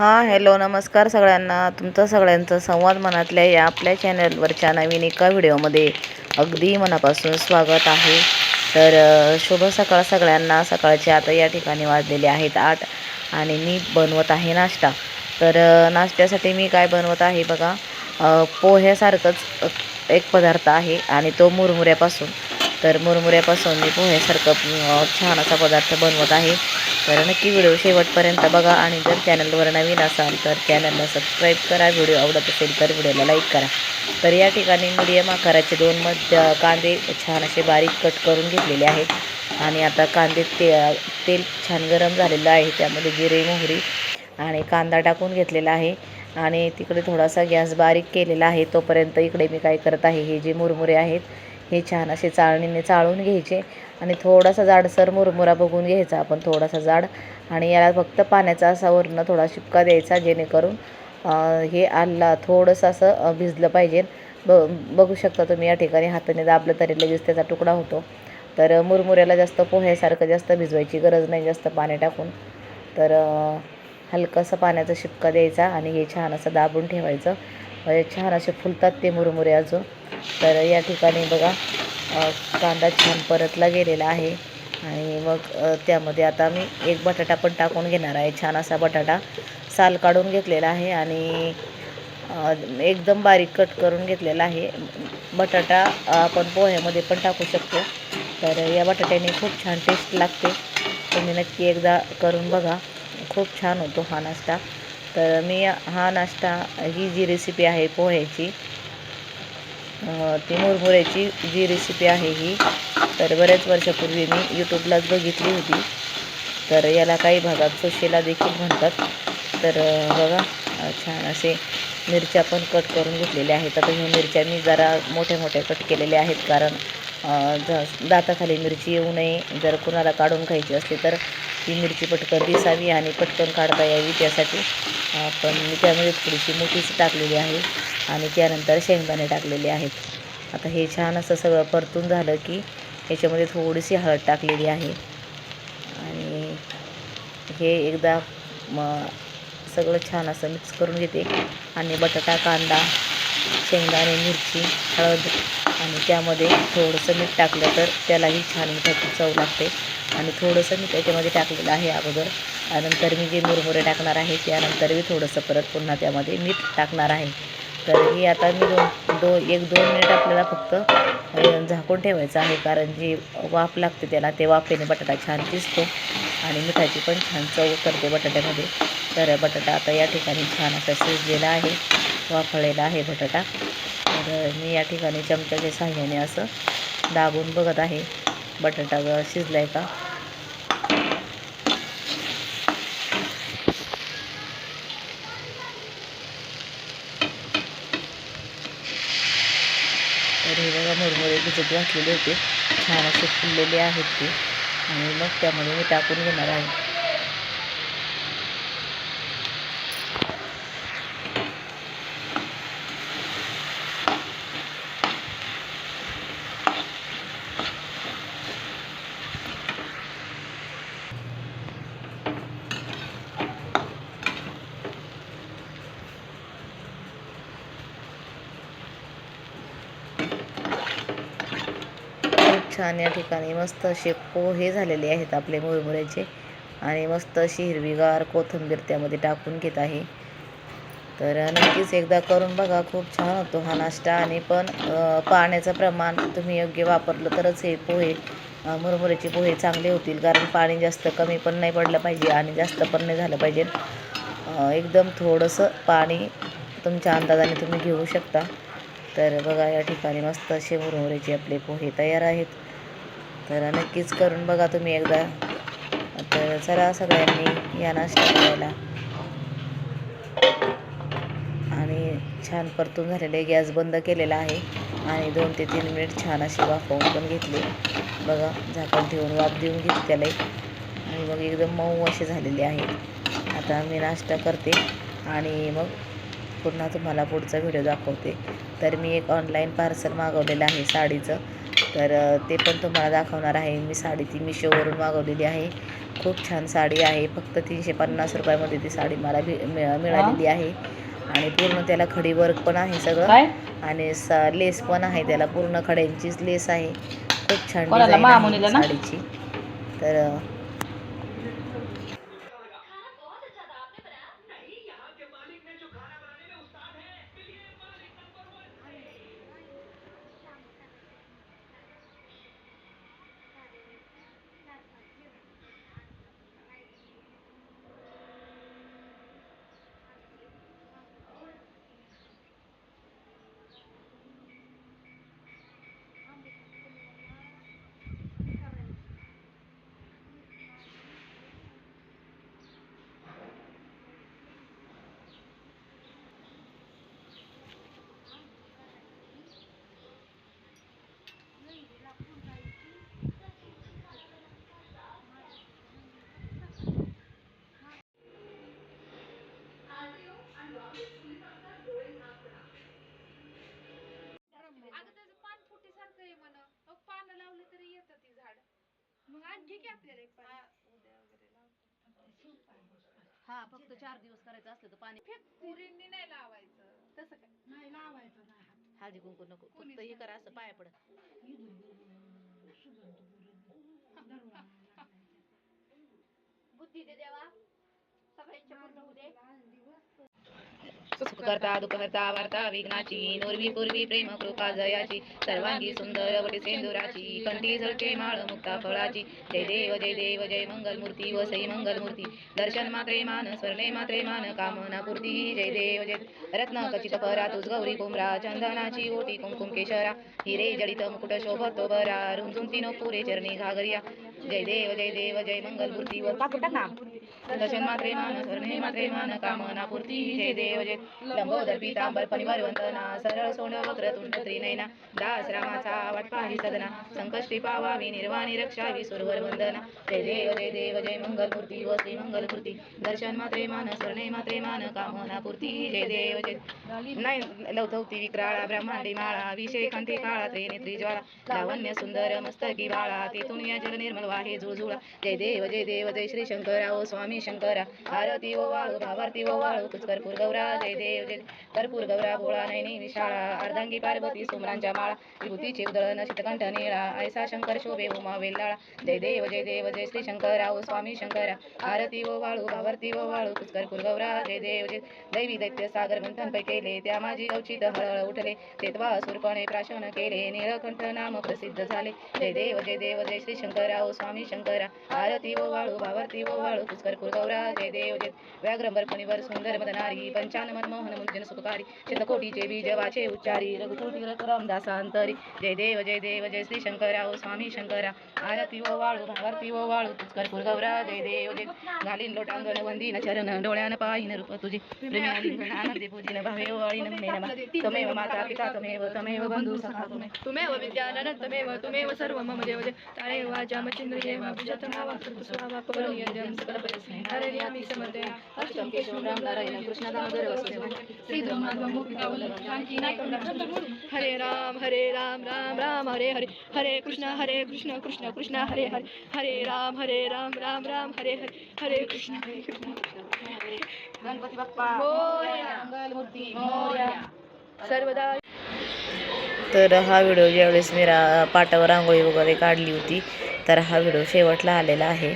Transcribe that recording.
हां हॅलो नमस्कार सगळ्यांना. तुमचं सगळ्यांचं संवाद मनातल्या या आपल्या चॅनलवरच्या नवीन एका व्हिडिओमध्ये अगदी मनापासून स्वागत आहे. तर शुभ सकाळ सगळ्यांना. सकाळचे आता या ठिकाणी वाजलेले आहेत आठ आणि मी बनवत आहे नाश्ता. तर नाश्त्यासाठी मी काय बनवत आहे बघा. पोह्यासारखंच एक पदार्थ आहे आणि तो मुरमुऱ्यापासून. तर मुरमुऱ्यापासून मी पोह्यासारखं छान असा पदार्थ बनवत आहे. तर नक्की व्हिडिओ शेवटपर्यंत बघा आणि जर चॅनलवर नवीन असाल तर चॅनलला सबस्क्राईब करा. व्हिडिओ आवडत असेल तर व्हिडिओला लाईक करा. तर या ठिकाणी मीडियम आकाराचे दोन मध्य कांदे छान असे बारीक कट करून घेतलेले आहेत. आणि आता कांदे ते तेल छान गरम झालेलं आहे. त्यामध्ये जिरे मोहरी आणि कांदा टाकून घेतलेला आहे. आणि तिकडे थोडासा गॅस बारीक केलेला आहे. तोपर्यंत इकडे मी काय करत आहे हे जे मुरमुरे आहेत हे छान असे चाळणीने चाळून घ्यायचे आणि थोडासा जाडसर मुरमुरा बघून घ्यायचा आपण थोडासा जाड. आणि याला फक्त पाण्याचा असा वरनं थोडा शिपका द्यायचा जेणेकरून हे आल्ला थोडंसं असं भिजलं पाहिजे. ब बघू शकता तुम्ही या ठिकाणी हाताने दाबलं तरी लगेच त्याचा तुकडा होतो. तर मुरमुऱ्याला जास्त पोह्यासारखं जास्त भिजवायची गरज नाही जास्त पाणी टाकून. तर हलकंसं पाण्याचा शिपका द्यायचा आणि हे छान असं दाबून ठेवायचं. म्हणजे छान असे फुलतात ते मुरमुरे अजून. तर या ठिकाणी बघा कांदा छान परतला गेलेला आहे. आणि मग त्यामध्ये आता मी एक बटाटा पण टाकून घेणार आहे. छान असा बटाटा साल काढून घेतलेला आहे आणि एकदम बारीक कट करून घेतलेला आहे. बटाटा आपण पोह्यामध्ये पण टाकू शकतो. तर या बटाट्याने खूप छान टेस्ट लागते. तुम्ही नक्की एकदा करून बघा. खूप छान होतो हा नाश्ता. तर मी हा नाश्ता ही जी रेसिपी आहे पोह्याची ती मुरमुऱ्याची जी रेसिपी आहे ही तर बऱ्याच वर्षापूर्वी मी यूट्यूबलाच बघितली होती. तर याला काही भागात सुशेला देखील म्हणतात. तर बघा छान असे मिरच्या पण कट करून घेतलेल्या आहेत. आता ह्या मिरच्या मी जरा मोठ्या मोठ्या कट केलेल्या आहेत. कारण दाताखाली मिरची येऊ नये. जर कुणाला काढून खायची असली तर ती मिरची पटकन दिसावी आणि पटकन काढता यावी. त्यासाठी पण मी त्यामध्ये थोडीशी मोठीच टाकलेली आहे आणि त्यानंतर शेंगदाणे टाकलेले आहेत. आता हे छान असं सगळं परतून झालं की ह्याच्यामध्ये थोडीशी हळद टाकलेली आहे. आणि हे एकदा म सगळं छान असं मिक्स करून घेते. आणि बटाटा कांदा शेंगदाणे मिरची हळद आणि त्यामध्ये थोडंसं मीठ टाकलं तर त्यालाही छान मिठाची चव लागते. आणि थोडंसं मी त्याच्यामध्ये टाकलेलं आहे अगोदर. त्यानंतर मी जे मुरमुरे टाकणार आहे त्यानंतर मी थोडंसं परत पुन्हा त्यामध्ये मीठ टाकणार आहे. तर हे आता मी दोन दो एक दोन मिनिट आपल्याला फक्त झाकून ठेवायचं आहे. कारण जी वाफ लागते त्याला ते वाफेने बटाटा छान दिसतो आणि मिठाची पण छान चव करते बटाट्यामध्ये. तर बटाटा आता या ठिकाणी छान असा शिजलेला आहे. वाफळलेला आहे बटाटा. तर मी या ठिकाणी चमच्याच्या साह्याने असं दाबून बघत आहे. बटाटा शिजलाय का? तर हे बघा मुरमुरे भिजत घातलेले होते. छान असे फुललेले आहेत ते. आणि मग त्यामध्ये मी टाकून घेणार आहे खूप छान या ठिकाणी मस्त असे पोहे झालेले आहेत आपले मुरमुऱ्याचे. आणि मस्त अशी हिरवीगार कोथिंबीर त्यामध्ये टाकून घेत आहे. तर नक्कीच एकदा करून बघा खूप छान होतो हा नाश्ता. आणि पण पाण्याचं प्रमाण तुम्ही योग्य वापरलं तरच हे पोहे मुरमुऱ्याचे पोहे चांगले होतील. कारण पाणी जास्त कमी पण नाही पडलं पाहिजे आणि जास्त पण नाही झालं पाहिजे. एकदम थोडंसं पाणी तुमच्या अंदाजाने तुम्ही घेऊ शकता. तर बघा या ठिकाणी मस्त असे मुरमुऱ्याचे आपले पोहे तयार आहेत. तर नक्कीच करून बघा तुम्ही एकदा. तर चला सगळ्यांनी या नाश्ता करायला. आणि छान परतून झालेले गॅस बंद केलेला आहे. आणि दोन ते तीन मिनिट छान अशी वाफवून पण घेतली. बघा झाकण ठेवून वाफ देऊन घेतली त्याला आणि मग एकदम मऊ असे झालेले आहेत आता मी नाश्ता करते. आणि मग पुन्हा तुम्हाला पुढचा व्हिडिओ दाखवते. तर मी एक ऑनलाईन पार्सल मागवलेलं आहे साडीचं. तर ते पण तुम्हाला दाखवणार आहे. मी साडी ती मिशोवरून मागवलेली आहे. खूप छान साडी आहे. फक्त तीनशे पन्नास रुपयामध्ये ती साडी मला मिळालेली आहे. आणि पूर्ण त्याला खडी वर्क पण आहे सगळं. आणि स- लेस पण आहे त्याला. पूर्ण खड्यांचीच लेस आहे. खूप छान? डिझाईन आहे? साडीची. तर मग आणखी की आपल्याला एक पान उद्या वगैरे लावतो. हा फक्त चार दिवस करायचं असलं तर पाणी फेक पुरींनी नाही लावायचं. तसं काय? नाही लावायचं नाही. हळदी कुंकू नको. फक्त हे करा असं पाया पड. बुद्धी दे देवा. सगळ्यांच्या पूर्ण होऊ दे करता दुखहर्ता वार्ता विघ्नाची नोरवी पूर्वी प्रेम कृपा जयाची सर्वांगी सुंदर वटी सेंदुराची कंठी झळके माळ मुक्ता फळाची. जय देव जय देव जय मंगल मूर्ती वसई मंगल मूर्ती दर्शन मात्रे मान स्वर्णे मात्रे मान कामना पूर्ती. जय देव जय रत्न कचित परा तुझ गौरी कुमरा चंदनाची ओटी कुंकुम केशरा. हिरे जडित मुकुट शोभतो बरा रुंजून तीन पुरे चरणी घागरिया. जय देव जय देव जय मंगल मूर्ती वर टाक ना दर्शन मात्रे मान स्वर्णे मात्रे मान कामना पूर्ती जे देव जय लंबोदर पितांबर परिवार वंदना सरळ सोंड वक्र तुंड त्रिनयना दास रामाचा वाट पाही सदना संकष्टी पावावी निर्वाणी रक्षावी सुरवर वंदना जय देव जय देव जय मंगल मूर्ती व श्री मंगल मूर्ती दर्शन मात्रे मान स्वर्णे मात्रे मान कामना पूर्ती जय देव। जय नाही लवथवती विक्राळा ब्रह्मांडी माळा विषय कंठी काळा त्रिनेत्री ज्वाळा लावण्य सुंदर मस्तकी बाळा तेथून या जल निर्मल वाहे झुळझुळा। जय देव जय देव जय श्री शंकरा स्वामी स्वामी शंकरा आरती ओ वाळू भावारती ओ वाळू तुझ कर्पूर गौरा जय देव जय कर्पूर गौरा गोळा नैनी विशाळा अर्धांगी पार्वती सुमरांच्या माळा. विभूतीची उदळण शीतकंठ निळा ऐसा शंकर शोभे उमा वेल्लाळा जय देव जय देव जय श्री शंकरा ओ स्वामी शंकरा. आरती ओ वाळू भावारती ओ वाळू तुझ कर्पूर गौरा जय देव जय दैवी. दैत्य सागर मंथन पै केले त्या माझी अवचित हळहळ उठले. तेत्वा सुरपणे प्राशन केले निळकंठ नाम प्रसिद्ध झाले. जय देव जय देव जय श्री शंकरा ओ स्वामी शंकरा. आरती ओ वाळू भावारती ओ वाळू तुझ कर्पूर गौरा जय देव जय व्याघ्रंबर फणीवर सुंदर मदनारी पंचान मनमोहन मुंजन सुखकारी शतकोटीचे बीज वाचे उच्चारी रघुकुटी रामदासांतरी जय देव जय देव जय श्री शंकरा ओ स्वामी शंकरा। आरती ओ वाळू भावारती ओ वाळू तुझकर गौरा जय देव जय घालीन लोटांगण वंदीन चरण डोळ्यान पाहिन रूप तुझे। प्रेमी आलिंगन आनंदे पूजिन भावे ओ वाळीन मे। तमेव माता पिता तमेव तमेव बंधू सखा तुमे। तुमेव विद्यानन्तमेव तुमेव सर्वं मम देव जय तारे वाचा मचिन्द्रिये भुजतमावा स्वाहा पवनं यजं सकलपरिस्ने हरे राम नारायण कृष्ण दामोदर वासुदेव हरे राम हरे राम राम राम हरे हरे हरे कृष्ण हरे कृष्ण कृष्ण कृष्ण हरे हरे हरे राम हरे राम राम राम हरे हरे हरे कृष्ण हरे कृष्ण गणपती बाप्पा. मंगलमूर्ती सर्वदा तर हा व्हिडिओ ज्यावेळेस मी रा पाटावर रांगोळी वगैरे काढली होती तर हा व्हिडिओ शेवटला आलेला आहे